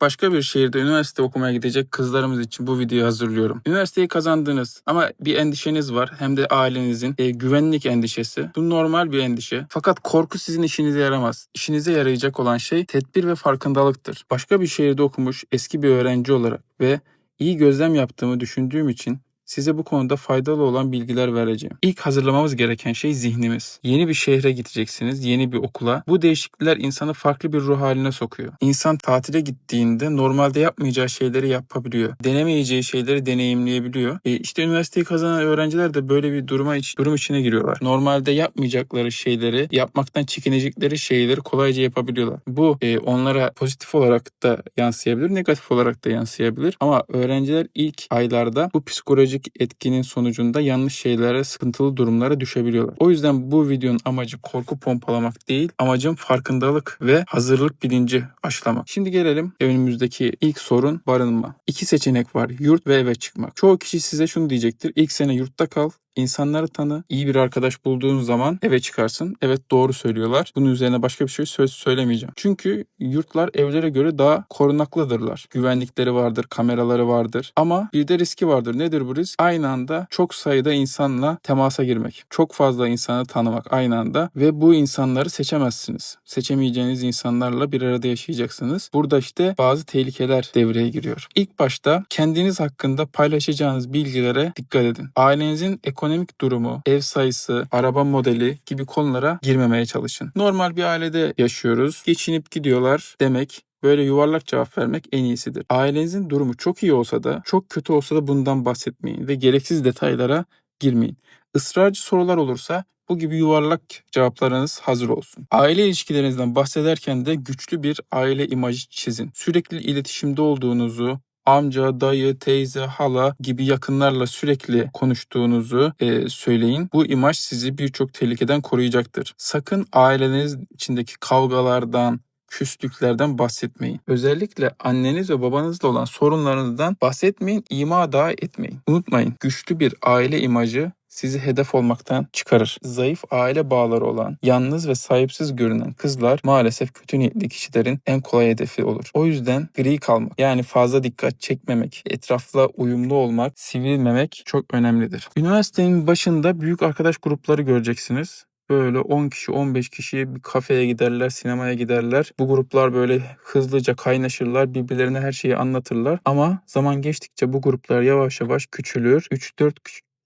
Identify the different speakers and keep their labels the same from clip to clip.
Speaker 1: Başka bir şehirde üniversite okumaya gidecek kızlarımız için bu videoyu hazırlıyorum. Üniversiteyi kazandınız ama bir endişeniz var hem de ailenizin e, güvenlik endişesi. Bu normal bir endişe. Fakat korku sizin işinize yaramaz. İşinize yarayacak olan şey tedbir ve farkındalıktır. Başka bir şehirde okumuş eski bir öğrenci olarak ve iyi gözlem yaptığımı düşündüğüm için size bu konuda faydalı olan bilgiler vereceğim. İlk hazırlamamız gereken şey zihnimiz. Yeni bir şehre gideceksiniz, yeni bir okula. Bu değişiklikler insanı farklı bir ruh haline sokuyor. İnsan tatile gittiğinde normalde yapmayacağı şeyleri yapabiliyor. Denemeyeceği şeyleri deneyimleyebiliyor. E işte üniversiteyi kazanan öğrenciler de böyle bir duruma iç, durum içine giriyorlar. Normalde yapmayacakları şeyleri, yapmaktan çekinecekleri şeyleri kolayca yapabiliyorlar. Bu e, onlara pozitif olarak da yansıyabilir, negatif olarak da yansıyabilir. Ama öğrenciler ilk aylarda bu psikolojik etkinin sonucunda yanlış şeylere, sıkıntılı durumlara düşebiliyorlar. O yüzden bu videonun amacı korku pompalamak değil, amacım farkındalık ve hazırlık bilinci aşılamak. Şimdi gelelim önümüzdeki ilk sorun barınma. İki seçenek var. Yurt ve eve çıkmak. Çoğu kişi size şunu diyecektir. İlk sene yurtta kal, İnsanları tanı. iyi bir arkadaş bulduğun zaman eve çıkarsın. Evet doğru söylüyorlar. Bunun üzerine başka bir şey söz söylemeyeceğim. Çünkü yurtlar evlere göre daha korunaklıdırlar. Güvenlikleri vardır, kameraları vardır. Ama bir de riski vardır. Nedir bu risk? Aynı anda çok sayıda insanla temasa girmek. Çok fazla insanı tanımak aynı anda ve bu insanları seçemezsiniz. Seçemeyeceğiniz insanlarla bir arada yaşayacaksınız. Burada işte bazı tehlikeler devreye giriyor. İlk başta kendiniz hakkında paylaşacağınız bilgilere dikkat edin. Ailenizin ekonomik durumu, ev sayısı, araba modeli gibi konulara girmemeye çalışın. Normal bir ailede yaşıyoruz. Geçinip gidiyorlar demek Böyle yuvarlak cevap vermek en iyisidir. Ailenizin durumu çok iyi olsa da, çok kötü olsa da bundan bahsetmeyin ve gereksiz detaylara girmeyin. Israrcı sorular olursa bu gibi yuvarlak cevaplarınız hazır olsun. Aile ilişkilerinizden bahsederken de güçlü bir aile imajı çizin. Sürekli iletişimde olduğunuzu, amca, dayı, teyze, hala gibi yakınlarla sürekli konuştuğunuzu e, söyleyin. Bu imaj sizi birçok tehlikeden koruyacaktır. Sakın aileniz içindeki kavgalardan, küslüklerden bahsetmeyin. Özellikle anneniz ve babanızla olan sorunlarınızdan bahsetmeyin, ima da etmeyin. Unutmayın, güçlü bir aile imajı sizi hedef olmaktan çıkarır. Zayıf aile bağları olan, yalnız ve sahipsiz görünen kızlar maalesef kötü niyetli kişilerin en kolay hedefi olur. O yüzden gri kalmak, yani fazla dikkat çekmemek, etrafla uyumlu olmak, sivrilmemek çok önemlidir. Üniversitenin başında büyük arkadaş grupları göreceksiniz. Böyle 10 kişi 15 kişi bir kafeye giderler, sinemaya giderler. Bu gruplar böyle hızlıca kaynaşırlar, birbirlerine her şeyi anlatırlar. Ama zaman geçtikçe bu gruplar yavaş yavaş küçülür. 3-4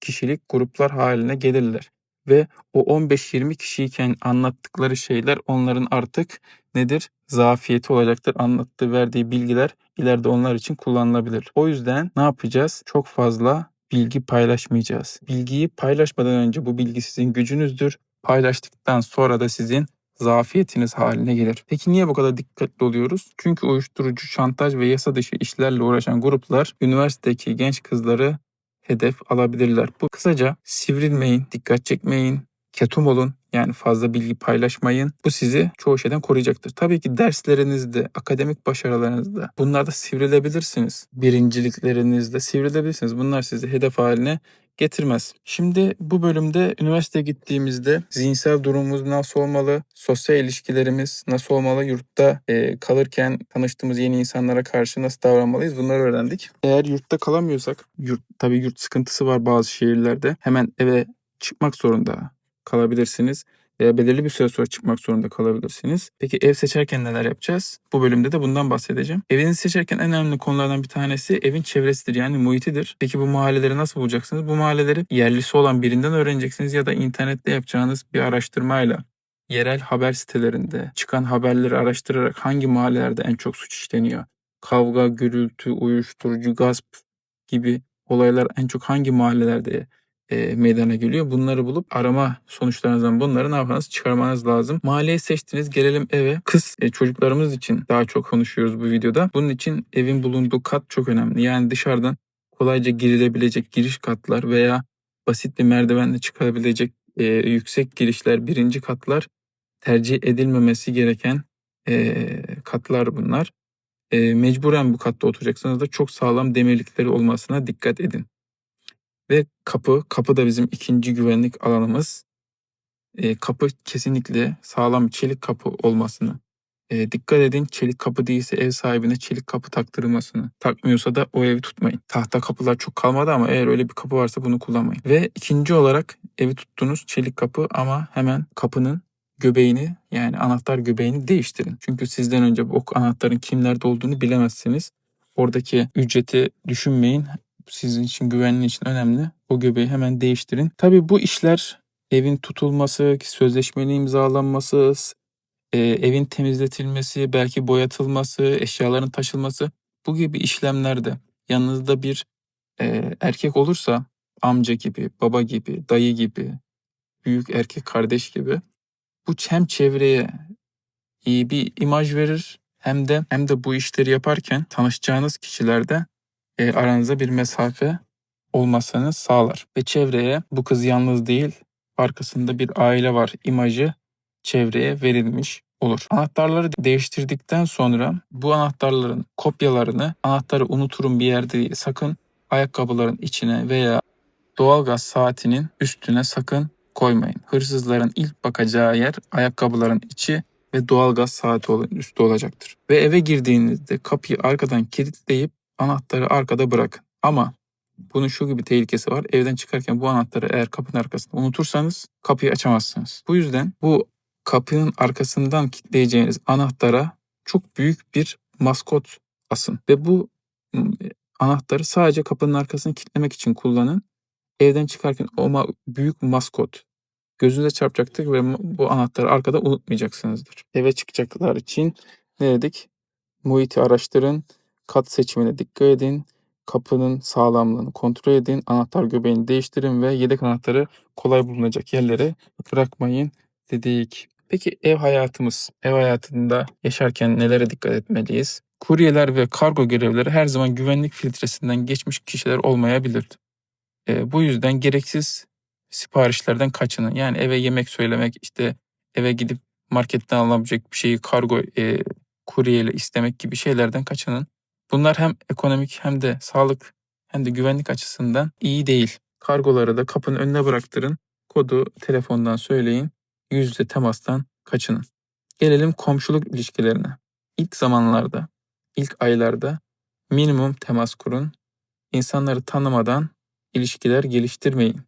Speaker 1: kişilik gruplar haline gelirler. Ve o 15-20 kişiyken anlattıkları şeyler onların artık nedir? Zafiyeti olacaktır. Anlattığı, verdiği bilgiler ileride onlar için kullanılabilir. O yüzden ne yapacağız? Çok fazla bilgi paylaşmayacağız. Bilgiyi paylaşmadan önce bu bilgi sizin gücünüzdür. Paylaştıktan sonra da sizin zafiyetiniz haline gelir. Peki niye bu kadar dikkatli oluyoruz? Çünkü uyuşturucu, şantaj ve yasa dışı işlerle uğraşan gruplar üniversitedeki genç kızları hedef alabilirler. Bu kısaca sivrilmeyin, dikkat çekmeyin, ketum olun. Yani fazla bilgi paylaşmayın. Bu sizi çoğu şeyden koruyacaktır. Tabii ki derslerinizde, akademik başarılarınızda bunlarda sivrilebilirsiniz. Birinciliklerinizde sivrilebilirsiniz. Bunlar sizi hedef haline getirmez. Şimdi bu bölümde üniversiteye gittiğimizde zihinsel durumumuz nasıl olmalı, sosyal ilişkilerimiz nasıl olmalı, yurtta e, kalırken tanıştığımız yeni insanlara karşı nasıl davranmalıyız bunları öğrendik. Eğer yurtta kalamıyorsak, yurt tabii yurt sıkıntısı var bazı şehirlerde. Hemen eve çıkmak zorunda kalabilirsiniz veya belirli bir süre sonra çıkmak zorunda kalabilirsiniz. Peki ev seçerken neler yapacağız? Bu bölümde de bundan bahsedeceğim. Evinizi seçerken en önemli konulardan bir tanesi evin çevresidir yani muhitidir. Peki bu mahalleleri nasıl bulacaksınız? Bu mahalleleri yerlisi olan birinden öğreneceksiniz ya da internette yapacağınız bir araştırmayla yerel haber sitelerinde çıkan haberleri araştırarak hangi mahallelerde en çok suç işleniyor? Kavga, gürültü, uyuşturucu, gasp gibi olaylar en çok hangi mahallelerde e, meydana geliyor. Bunları bulup arama sonuçlarınızdan bunları ne yapmanız çıkarmanız lazım. Mahalleyi seçtiniz gelelim eve. Kız e, çocuklarımız için daha çok konuşuyoruz bu videoda. Bunun için evin bulunduğu kat çok önemli. Yani dışarıdan kolayca girilebilecek giriş katlar veya basit bir merdivenle çıkabilecek e, yüksek girişler, birinci katlar tercih edilmemesi gereken e, katlar bunlar. E, mecburen bu katta oturacaksınız da çok sağlam demirlikleri olmasına dikkat edin. Ve kapı, kapı da bizim ikinci güvenlik alanımız. E, kapı kesinlikle sağlam çelik kapı olmasını E, dikkat edin çelik kapı değilse ev sahibine çelik kapı taktırılmasını. Takmıyorsa da o evi tutmayın. Tahta kapılar çok kalmadı ama eğer öyle bir kapı varsa bunu kullanmayın. Ve ikinci olarak evi tuttunuz çelik kapı ama hemen kapının göbeğini yani anahtar göbeğini değiştirin. Çünkü sizden önce bu anahtarın kimlerde olduğunu bilemezsiniz. Oradaki ücreti düşünmeyin. Sizin için güvenliği için önemli. O göbeği hemen değiştirin. Tabii bu işler evin tutulması, sözleşmenin imzalanması, e, evin temizletilmesi, belki boyatılması, eşyaların taşınması bu gibi işlemlerde yanınızda bir e, erkek olursa amca gibi, baba gibi, dayı gibi, büyük erkek kardeş gibi bu hem çevreye iyi bir imaj verir hem de hem de bu işleri yaparken tanışacağınız kişilerde e, aranızda bir mesafe olmasını sağlar ve çevreye bu kız yalnız değil arkasında bir aile var imajı çevreye verilmiş olur. Anahtarları değiştirdikten sonra bu anahtarların kopyalarını anahtarı unuturum bir yerde değil. Sakın ayakkabıların içine veya doğalgaz saatinin üstüne sakın koymayın. Hırsızların ilk bakacağı yer ayakkabıların içi ve doğalgaz saati üstü olacaktır. Ve eve girdiğinizde kapıyı arkadan kilitleyip anahtarı arkada bırakın. Ama bunun şu gibi tehlikesi var. Evden çıkarken bu anahtarı eğer kapının arkasında unutursanız kapıyı açamazsınız. Bu yüzden bu kapının arkasından kilitleyeceğiniz anahtara çok büyük bir maskot asın. Ve bu anahtarı sadece kapının arkasını kilitlemek için kullanın. Evden çıkarken o ma- büyük maskot gözünüze çarpacaktır ve bu anahtarı arkada unutmayacaksınızdır. Eve çıkacaklar için ne dedik? Muhiti araştırın, kat seçimine dikkat edin, kapının sağlamlığını kontrol edin, anahtar göbeğini değiştirin ve yedek anahtarı kolay bulunacak yerlere bırakmayın dedik. Peki ev hayatımız, ev hayatında yaşarken nelere dikkat etmeliyiz? Kuryeler ve kargo görevlileri her zaman güvenlik filtresinden geçmiş kişiler olmayabilir. E, bu yüzden gereksiz siparişlerden kaçının. Yani eve yemek söylemek, işte eve gidip marketten alınabilecek bir şeyi kargo e, kuryeyle istemek gibi şeylerden kaçının. Bunlar hem ekonomik hem de sağlık hem de güvenlik açısından iyi değil. Kargoları da kapının önüne bıraktırın. Kodu telefondan söyleyin. Yüz yüze temastan kaçının. Gelelim komşuluk ilişkilerine. İlk zamanlarda, ilk aylarda minimum temas kurun. İnsanları tanımadan ilişkiler geliştirmeyin.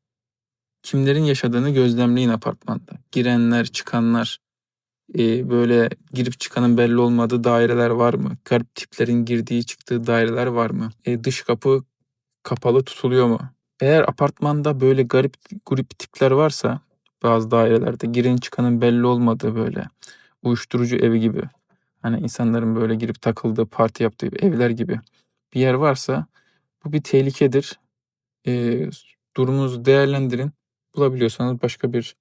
Speaker 1: Kimlerin yaşadığını gözlemleyin apartmanda. Girenler, çıkanlar, e, böyle girip çıkanın belli olmadığı daireler var mı? Garip tiplerin girdiği çıktığı daireler var mı? E, dış kapı kapalı tutuluyor mu? Eğer apartmanda böyle garip grup tipler varsa bazı dairelerde girin çıkanın belli olmadığı böyle uyuşturucu evi gibi hani insanların böyle girip takıldığı parti yaptığı evler gibi bir yer varsa bu bir tehlikedir. E, durumunuzu değerlendirin. Bulabiliyorsanız başka bir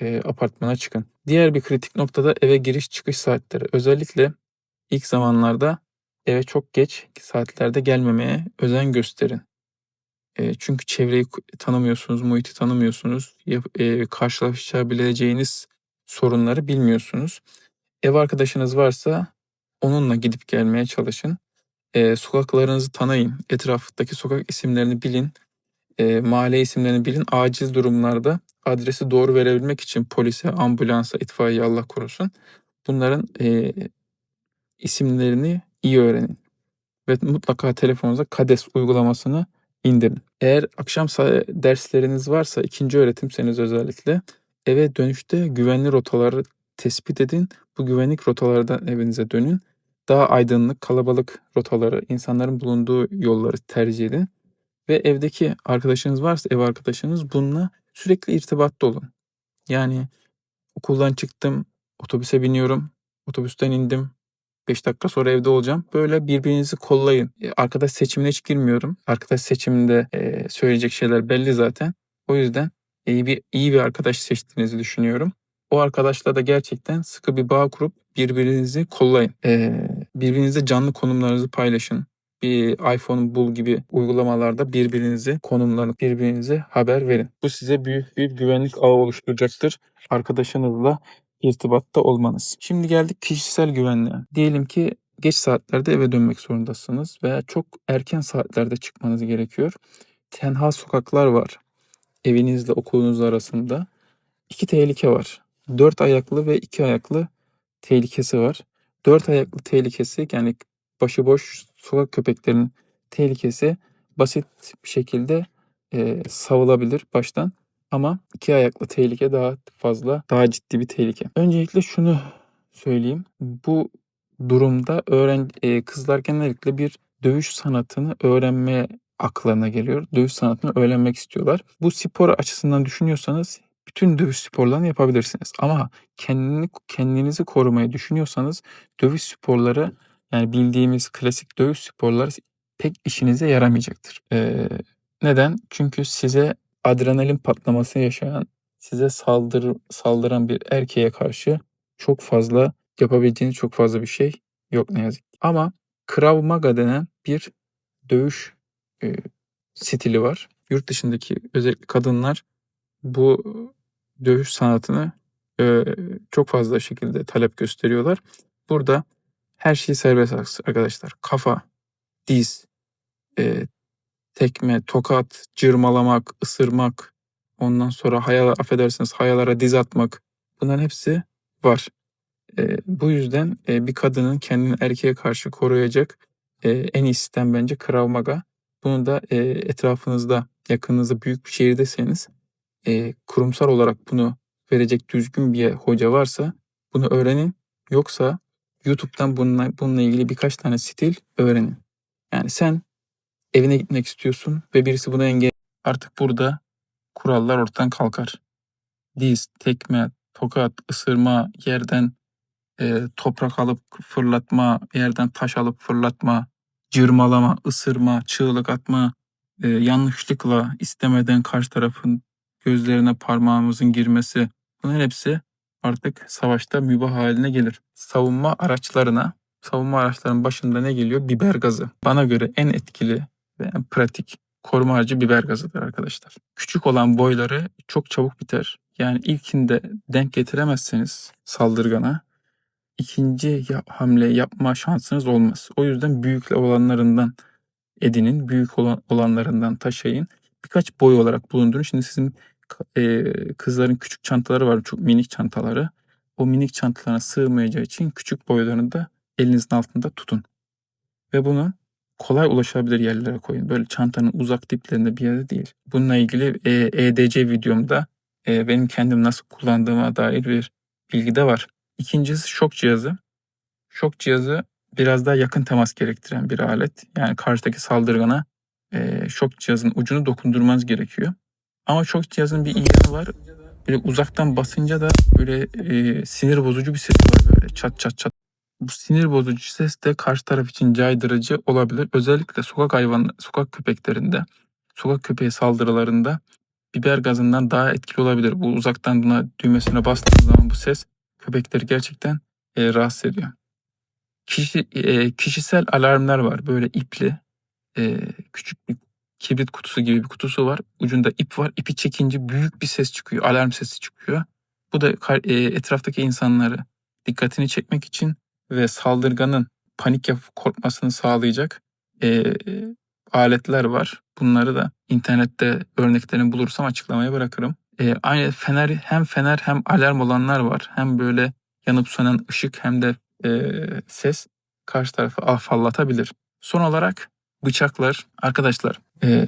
Speaker 1: e, apartmana çıkın. Diğer bir kritik noktada eve giriş çıkış saatleri. Özellikle ilk zamanlarda eve çok geç saatlerde gelmemeye özen gösterin. E, çünkü çevreyi tanımıyorsunuz, muhiti tanımıyorsunuz. E, karşılaşabileceğiniz sorunları bilmiyorsunuz. Ev arkadaşınız varsa onunla gidip gelmeye çalışın. E, sokaklarınızı tanıyın. Etraftaki sokak isimlerini bilin. E, mahalle isimlerini bilin. Acil durumlarda adresi doğru verebilmek için polise, ambulansa, itfaiye Allah korusun. Bunların e, isimlerini iyi öğrenin. Ve mutlaka telefonunuza KADES uygulamasını indirin. Eğer akşam dersleriniz varsa ikinci öğretimseniz özellikle eve dönüşte güvenli rotaları tespit edin. Bu güvenlik rotalardan evinize dönün. Daha aydınlık, kalabalık rotaları, insanların bulunduğu yolları tercih edin. Ve evdeki arkadaşınız varsa ev arkadaşınız bununla sürekli irtibatta olun. Yani okuldan çıktım, otobüse biniyorum, otobüsten indim, 5 dakika sonra evde olacağım. Böyle birbirinizi kollayın. E, arkadaş seçimine hiç girmiyorum. Arkadaş seçiminde e, söyleyecek şeyler belli zaten. O yüzden iyi bir iyi bir arkadaş seçtiğinizi düşünüyorum. O arkadaşla da gerçekten sıkı bir bağ kurup birbirinizi kollayın. Ee, birbirinizle canlı konumlarınızı paylaşın. Bir iPhone bul gibi uygulamalarda birbirinizi konumlanıp birbirinize haber verin. Bu size büyük bir güvenlik ağı oluşturacaktır. Arkadaşınızla irtibatta olmanız. Şimdi geldik kişisel güvenliğe. Diyelim ki geç saatlerde eve dönmek zorundasınız veya çok erken saatlerde çıkmanız gerekiyor. Tenha sokaklar var evinizle okulunuz arasında. İki tehlike var. Dört ayaklı ve iki ayaklı tehlikesi var. dört ayaklı tehlikesi yani başıboş sokak köpeklerinin tehlikesi basit bir şekilde e, savılabilir baştan. Ama iki ayaklı tehlike daha fazla, daha ciddi bir tehlike. Öncelikle şunu söyleyeyim. Bu durumda öğren e, kızlar genellikle bir dövüş sanatını öğrenmeye aklarına geliyor. Dövüş sanatını öğrenmek istiyorlar. Bu spor açısından düşünüyorsanız bütün dövüş sporlarını yapabilirsiniz. Ama kendini kendinizi korumayı düşünüyorsanız dövüş sporları yani bildiğimiz klasik dövüş sporları pek işinize yaramayacaktır. Ee, neden? Çünkü size adrenalin patlaması yaşayan, size saldır, saldıran bir erkeğe karşı çok fazla yapabileceğiniz çok fazla bir şey yok ne yazık ki. Ama Krav Maga denen bir dövüş e, stili var. Yurt dışındaki özellikle kadınlar bu dövüş sanatını e, çok fazla şekilde talep gösteriyorlar. Burada her şey serbest arkadaşlar. Kafa, diz, e, tekme, tokat, cırmalamak, ısırmak, ondan sonra hayal, affedersiniz hayalara diz atmak bunların hepsi var. E, bu yüzden e, bir kadının kendini erkeğe karşı koruyacak e, en iyi sistem bence Krav Maga. Bunu da e, etrafınızda, yakınınızda büyük bir şehirdeseniz e, kurumsal olarak bunu verecek düzgün bir hoca varsa bunu öğrenin. Yoksa YouTube'dan bununla, bununla ilgili birkaç tane stil öğrenin. Yani sen evine gitmek istiyorsun ve birisi bunu engel artık burada kurallar ortadan kalkar. Diz, tekme, tokat, ısırma, yerden e, toprak alıp fırlatma, yerden taş alıp fırlatma, cırmalama, ısırma, çığlık atma, e, yanlışlıkla istemeden karşı tarafın gözlerine parmağımızın girmesi bunların hepsi artık savaşta mübah haline gelir. Savunma araçlarına, savunma araçlarının başında ne geliyor? Biber gazı. Bana göre en etkili ve en pratik koruma aracı biber gazıdır arkadaşlar. Küçük olan boyları çok çabuk biter. Yani ilkinde denk getiremezseniz saldırgana ikinci hamle yapma şansınız olmaz. O yüzden büyük olanlarından edinin, büyük olan, olanlarından taşıyın. Birkaç boy olarak bulundurun. Şimdi sizin e, kızların küçük çantaları var, çok minik çantaları. O minik çantalarına sığmayacağı için küçük boylarını da elinizin altında tutun. Ve bunu kolay ulaşabilir yerlere koyun. Böyle çantanın uzak diplerinde bir yerde değil. Bununla ilgili e, EDC videomda e, benim kendim nasıl kullandığıma dair bir bilgi de var. İkincisi şok cihazı. Şok cihazı biraz daha yakın temas gerektiren bir alet. Yani karşıdaki saldırgana e, şok cihazın ucunu dokundurmanız gerekiyor. Ama şok cihazın bir yanı var. Böyle uzaktan basınca da böyle e, sinir bozucu bir ses var böyle çat çat çat. Bu sinir bozucu ses de karşı taraf için caydırıcı olabilir. Özellikle sokak hayvan, sokak köpeklerinde, sokak köpeği saldırılarında biber gazından daha etkili olabilir. Bu uzaktan buna düğmesine bastığınız zaman bu ses köpekleri gerçekten e, rahatsız ediyor. Kişi, e, kişisel alarmlar var. Böyle ipli, e, küçük bir kibrit kutusu gibi bir kutusu var. Ucunda ip var. İpi çekince büyük bir ses çıkıyor. Alarm sesi çıkıyor. Bu da e, etraftaki insanları dikkatini çekmek için ve saldırganın panik yapıp korkmasını sağlayacak e, aletler var. Bunları da internette örneklerini bulursam açıklamaya bırakırım. E, aynı fener hem fener hem alarm olanlar var. Hem böyle yanıp sönen ışık hem de e, ses karşı tarafı afallatabilir. Son olarak bıçaklar. Arkadaşlar e,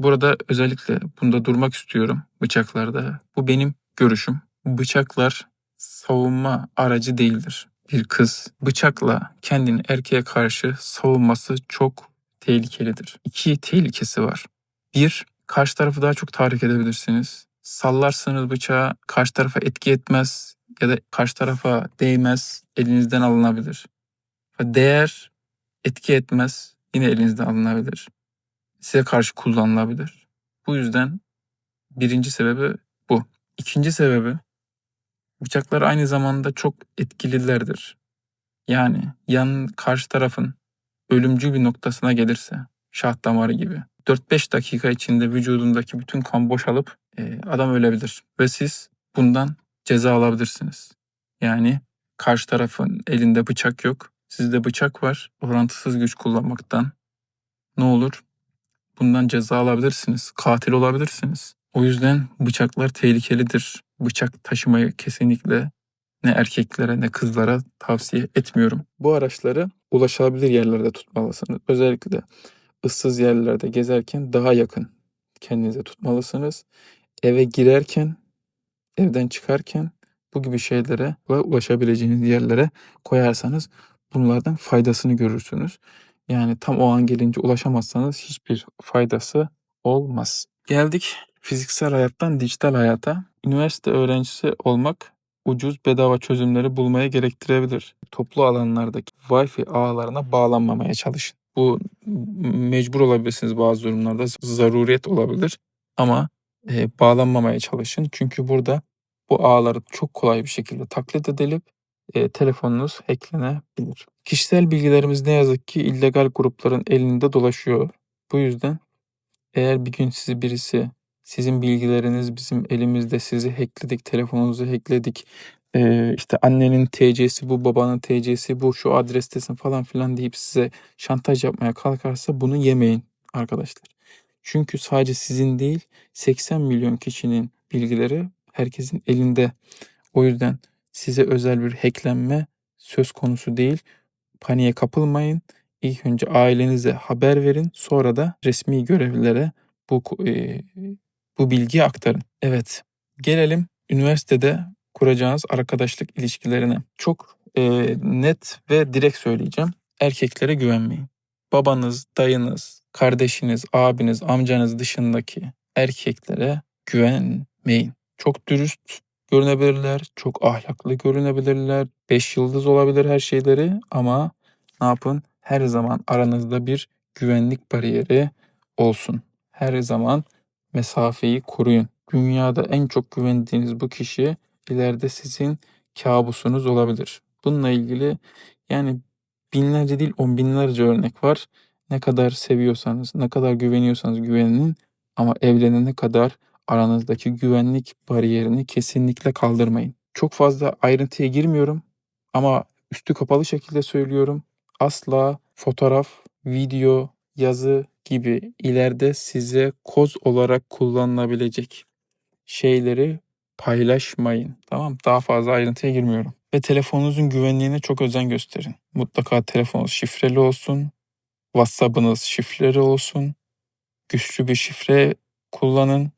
Speaker 1: burada özellikle bunda durmak istiyorum bıçaklarda. Bu benim görüşüm. Bıçaklar savunma aracı değildir. Bir kız bıçakla kendini erkeğe karşı savunması çok tehlikelidir. İki tehlikesi var. Bir, karşı tarafı daha çok tahrik edebilirsiniz sallarsınız bıçağı karşı tarafa etki etmez ya da karşı tarafa değmez elinizden alınabilir. Değer etki etmez yine elinizden alınabilir. Size karşı kullanılabilir. Bu yüzden birinci sebebi bu. İkinci sebebi bıçaklar aynı zamanda çok etkililerdir. Yani yan karşı tarafın ölümcül bir noktasına gelirse şah damarı gibi 4-5 dakika içinde vücudundaki bütün kan boşalıp e, adam ölebilir. Ve siz bundan ceza alabilirsiniz. Yani karşı tarafın elinde bıçak yok. Sizde bıçak var. Orantısız güç kullanmaktan ne olur? Bundan ceza alabilirsiniz. Katil olabilirsiniz. O yüzden bıçaklar tehlikelidir. Bıçak taşımayı kesinlikle ne erkeklere ne kızlara tavsiye etmiyorum. Bu araçları ulaşılabilir yerlerde tutmalısınız. Özellikle ıssız yerlerde gezerken daha yakın kendinize tutmalısınız. Eve girerken, evden çıkarken bu gibi şeylere ve ulaşabileceğiniz yerlere koyarsanız bunlardan faydasını görürsünüz. Yani tam o an gelince ulaşamazsanız hiçbir faydası olmaz. Geldik fiziksel hayattan dijital hayata. Üniversite öğrencisi olmak ucuz bedava çözümleri bulmaya gerektirebilir. Toplu alanlardaki Wi-Fi ağlarına bağlanmamaya çalışın. Bu mecbur olabilirsiniz bazı durumlarda. Zaruriyet olabilir. Ama e, bağlanmamaya çalışın. Çünkü burada bu ağları çok kolay bir şekilde taklit edilip e, telefonunuz hacklenebilir. Kişisel bilgilerimiz ne yazık ki illegal grupların elinde dolaşıyor. Bu yüzden eğer bir gün sizi birisi sizin bilgileriniz bizim elimizde sizi hackledik, telefonunuzu hackledik, e, işte annenin TC'si bu, babanın TC'si bu, şu adrestesin falan filan deyip size şantaj yapmaya kalkarsa bunu yemeyin arkadaşlar. Çünkü sadece sizin değil 80 milyon kişinin bilgileri herkesin elinde. O yüzden size özel bir hacklenme söz konusu değil. Paniğe kapılmayın. İlk önce ailenize haber verin. Sonra da resmi görevlilere bu e, bu bilgiyi aktarın. Evet. Gelelim üniversitede kuracağınız arkadaşlık ilişkilerine. Çok e, net ve direkt söyleyeceğim. Erkeklere güvenmeyin. Babanız, dayınız, kardeşiniz, abiniz, amcanız dışındaki erkeklere güvenmeyin. Çok dürüst görünebilirler, çok ahlaklı görünebilirler. Beş yıldız olabilir her şeyleri ama ne yapın? Her zaman aranızda bir güvenlik bariyeri olsun. Her zaman mesafeyi koruyun. Dünyada en çok güvendiğiniz bu kişi ileride sizin kabusunuz olabilir. Bununla ilgili yani binlerce değil on binlerce örnek var. Ne kadar seviyorsanız, ne kadar güveniyorsanız güvenin ama evlenene kadar aranızdaki güvenlik bariyerini kesinlikle kaldırmayın. Çok fazla ayrıntıya girmiyorum ama üstü kapalı şekilde söylüyorum. Asla fotoğraf, video, yazı gibi ileride size koz olarak kullanılabilecek şeyleri paylaşmayın. Tamam Daha fazla ayrıntıya girmiyorum. Ve telefonunuzun güvenliğine çok özen gösterin. Mutlaka telefonunuz şifreli olsun. WhatsApp'ınız şifreli olsun. Güçlü bir şifre kullanın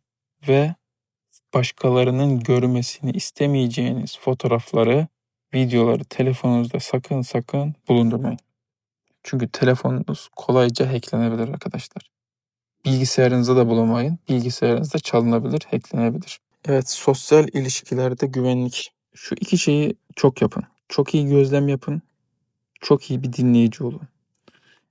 Speaker 1: ve başkalarının görmesini istemeyeceğiniz fotoğrafları, videoları telefonunuzda sakın sakın bulundurmayın. Çünkü telefonunuz kolayca hacklenebilir arkadaşlar. Bilgisayarınızda da bulamayın. Bilgisayarınızda çalınabilir, hacklenebilir. Evet, sosyal ilişkilerde güvenlik. Şu iki şeyi çok yapın. Çok iyi gözlem yapın. Çok iyi bir dinleyici olun.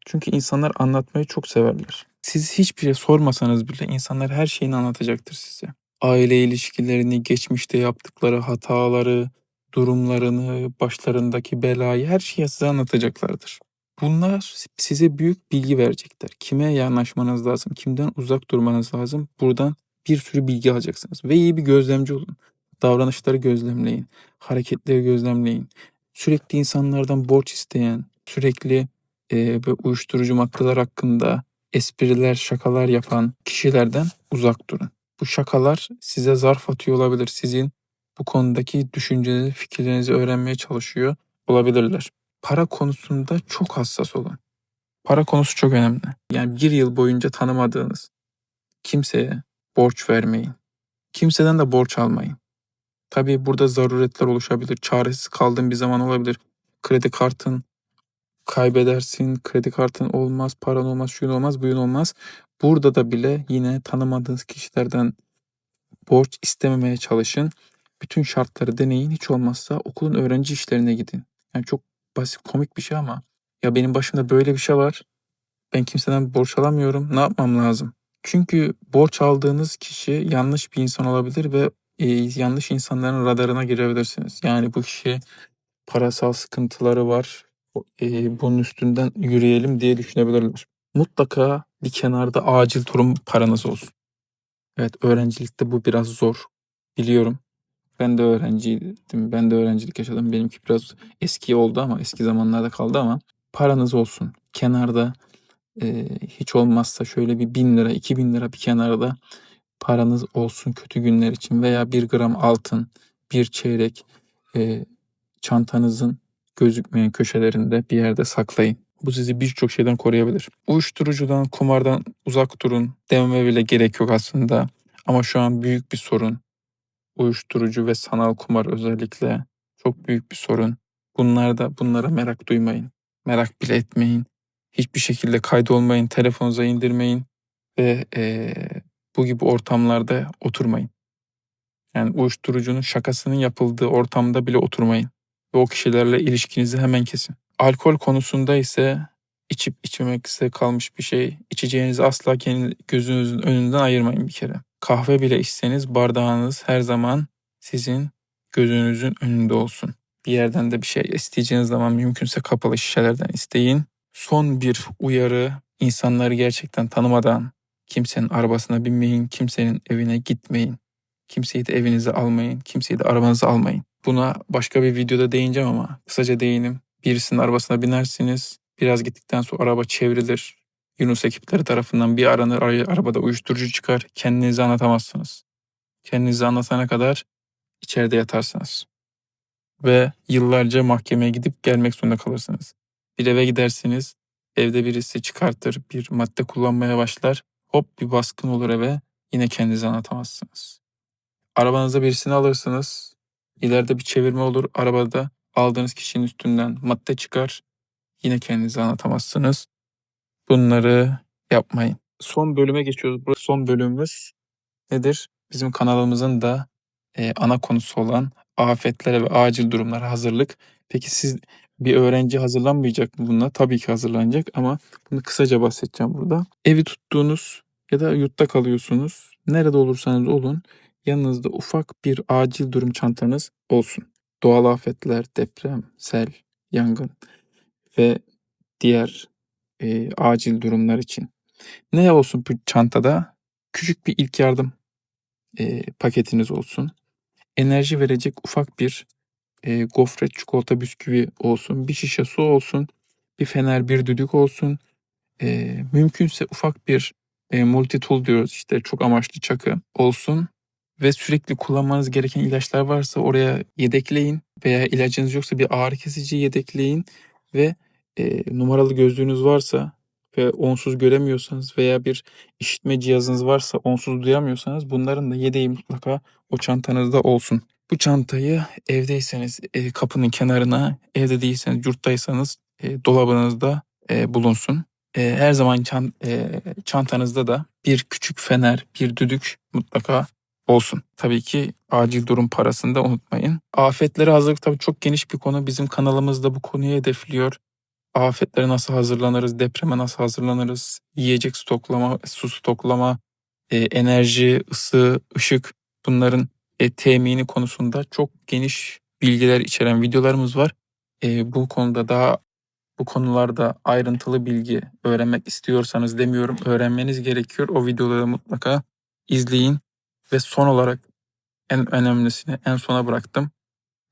Speaker 1: Çünkü insanlar anlatmayı çok severler. Siz hiçbir şey sormasanız bile insanlar her şeyini anlatacaktır size. Aile ilişkilerini, geçmişte yaptıkları hataları, durumlarını, başlarındaki belayı her şeyi size anlatacaklardır. Bunlar size büyük bilgi verecekler. Kime yanaşmanız lazım, kimden uzak durmanız lazım. Buradan bir sürü bilgi alacaksınız. Ve iyi bir gözlemci olun. Davranışları gözlemleyin. Hareketleri gözlemleyin. Sürekli insanlardan borç isteyen, sürekli e, uyuşturucu maddeler hakkında espriler, şakalar yapan kişilerden uzak durun. Bu şakalar size zarf atıyor olabilir. Sizin bu konudaki düşüncelerinizi, fikirlerinizi öğrenmeye çalışıyor olabilirler. Para konusunda çok hassas olun. Para konusu çok önemli. Yani bir yıl boyunca tanımadığınız kimseye borç vermeyin. Kimseden de borç almayın. Tabii burada zaruretler oluşabilir. Çaresiz kaldığın bir zaman olabilir. Kredi kartın kaybedersin, kredi kartın olmaz, paran olmaz, şuyun olmaz, buyun olmaz. Burada da bile yine tanımadığınız kişilerden borç istememeye çalışın. Bütün şartları deneyin. Hiç olmazsa okulun öğrenci işlerine gidin. Yani çok basit, komik bir şey ama ya benim başımda böyle bir şey var. Ben kimseden borç alamıyorum. Ne yapmam lazım? Çünkü borç aldığınız kişi yanlış bir insan olabilir ve e, yanlış insanların radarına girebilirsiniz. Yani bu kişi parasal sıkıntıları var. E, bunun üstünden yürüyelim diye düşünebilirler. Mutlaka bir kenarda acil durum paranız olsun. Evet öğrencilikte bu biraz zor. Biliyorum. Ben de öğrenciydim. Ben de öğrencilik yaşadım. Benimki biraz eski oldu ama eski zamanlarda kaldı ama paranız olsun. Kenarda e, hiç olmazsa şöyle bir bin lira, iki bin lira bir kenarda paranız olsun kötü günler için veya bir gram altın, bir çeyrek e, çantanızın gözükmeyen köşelerinde bir yerde saklayın. Bu sizi birçok şeyden koruyabilir. Uyuşturucudan, kumardan uzak durun dememe bile gerek yok aslında. Ama şu an büyük bir sorun. Uyuşturucu ve sanal kumar özellikle çok büyük bir sorun. Bunlarda bunlara merak duymayın. Merak bile etmeyin. Hiçbir şekilde kaydolmayın, telefonunuza indirmeyin ve eee, bu gibi ortamlarda oturmayın. Yani uyuşturucunun şakasının yapıldığı ortamda bile oturmayın. Ve o kişilerle ilişkinizi hemen kesin. Alkol konusunda ise içip içmemekse kalmış bir şey. İçeceğinizi asla kendi gözünüzün önünden ayırmayın bir kere. Kahve bile içseniz bardağınız her zaman sizin gözünüzün önünde olsun. Bir yerden de bir şey isteyeceğiniz zaman mümkünse kapalı şişelerden isteyin. Son bir uyarı insanları gerçekten tanımadan kimsenin arabasına binmeyin, kimsenin evine gitmeyin. Kimseyi de evinize almayın, kimseyi de arabanıza almayın. Buna başka bir videoda değineceğim ama kısaca değinim. Birisinin arabasına binersiniz. Biraz gittikten sonra araba çevrilir. Yunus ekipleri tarafından bir aranır. ar- Arabada uyuşturucu çıkar. Kendinizi anlatamazsınız. Kendinizi anlatana kadar içeride yatarsınız. Ve yıllarca mahkemeye gidip gelmek zorunda kalırsınız. Bir eve gidersiniz. Evde birisi çıkartır. Bir madde kullanmaya başlar. Hop bir baskın olur eve. Yine kendinizi anlatamazsınız. Arabanıza birisini alırsınız. İleride bir çevirme olur. Arabada aldığınız kişinin üstünden madde çıkar. Yine kendinizi anlatamazsınız. Bunları yapmayın. Son bölüme geçiyoruz. Burası son bölümümüz nedir? Bizim kanalımızın da e, ana konusu olan afetlere ve acil durumlara hazırlık. Peki siz bir öğrenci hazırlanmayacak mı bununla? Tabii ki hazırlanacak ama bunu kısaca bahsedeceğim burada. Evi tuttuğunuz ya da yurtta kalıyorsunuz. Nerede olursanız olun yanınızda ufak bir acil durum çantanız olsun. Doğal afetler, deprem, sel, yangın ve diğer e, acil durumlar için. Ne olsun bu çantada? Küçük bir ilk yardım e, paketiniz olsun. Enerji verecek ufak bir e, gofret, çikolata, bisküvi olsun. Bir şişe su olsun. Bir fener, bir düdük olsun. E, mümkünse ufak bir e, multi tool diyoruz işte çok amaçlı çakı olsun. Ve sürekli kullanmanız gereken ilaçlar varsa oraya yedekleyin. Veya ilacınız yoksa bir ağrı kesici yedekleyin. Ve e, numaralı gözlüğünüz varsa ve onsuz göremiyorsanız veya bir işitme cihazınız varsa onsuz duyamıyorsanız bunların da yedeği mutlaka o çantanızda olsun. Bu çantayı evdeyseniz e, kapının kenarına, evde değilseniz yurttaysanız e, dolabınızda e, bulunsun. E, her zaman çan, e, çantanızda da bir küçük fener, bir düdük mutlaka olsun. Tabii ki acil durum parasını da unutmayın. Afetlere hazırlık tabii çok geniş bir konu. Bizim kanalımızda bu konuyu hedefliyor. Afetlere nasıl hazırlanırız, depreme nasıl hazırlanırız, yiyecek stoklama, su stoklama, e, enerji, ısı, ışık bunların e, temini konusunda çok geniş bilgiler içeren videolarımız var. E, bu konuda daha bu konularda ayrıntılı bilgi öğrenmek istiyorsanız demiyorum öğrenmeniz gerekiyor. O videoları mutlaka izleyin ve son olarak en önemlisini en sona bıraktım.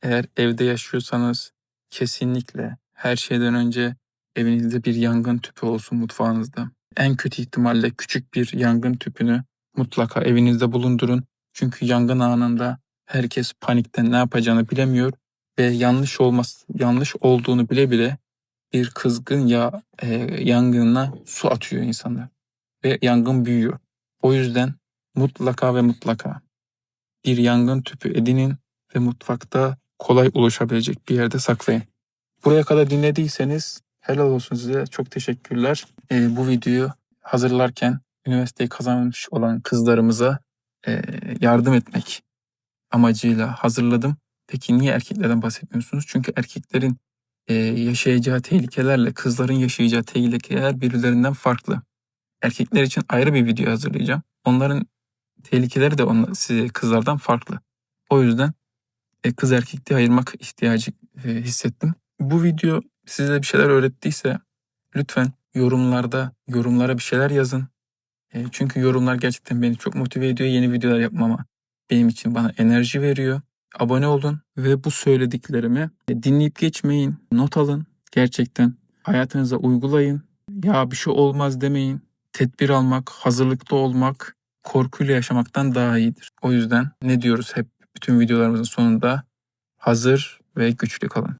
Speaker 1: Eğer evde yaşıyorsanız kesinlikle her şeyden önce evinizde bir yangın tüpü olsun mutfağınızda. En kötü ihtimalle küçük bir yangın tüpünü mutlaka evinizde bulundurun. Çünkü yangın anında herkes panikten ne yapacağını bilemiyor ve yanlış olması yanlış olduğunu bile bile bir kızgın ya e, yangınına su atıyor insanlar ve yangın büyüyor. O yüzden mutlaka ve mutlaka bir yangın tüpü edinin ve mutfakta kolay ulaşabilecek bir yerde saklayın. Buraya kadar dinlediyseniz helal olsun size. Çok teşekkürler. Ee, bu videoyu hazırlarken üniversiteyi kazanmış olan kızlarımıza e, yardım etmek amacıyla hazırladım. Peki niye erkeklerden bahsetmiyorsunuz? Çünkü erkeklerin e, yaşayacağı tehlikelerle kızların yaşayacağı tehlikeler birbirlerinden farklı. Erkekler için ayrı bir video hazırlayacağım. Onların tehlikeleri de size kızlardan farklı. O yüzden e, kız erkekliği ayırmak ihtiyacı e, hissettim. Bu video size bir şeyler öğrettiyse lütfen yorumlarda yorumlara bir şeyler yazın. E, çünkü yorumlar gerçekten beni çok motive ediyor yeni videolar yapmama. Benim için bana enerji veriyor. Abone olun ve bu söylediklerimi e, dinleyip geçmeyin. Not alın. Gerçekten hayatınıza uygulayın. Ya bir şey olmaz demeyin. Tedbir almak, hazırlıklı olmak korkuyla yaşamaktan daha iyidir. O yüzden ne diyoruz hep bütün videolarımızın sonunda? Hazır ve güçlü kalın.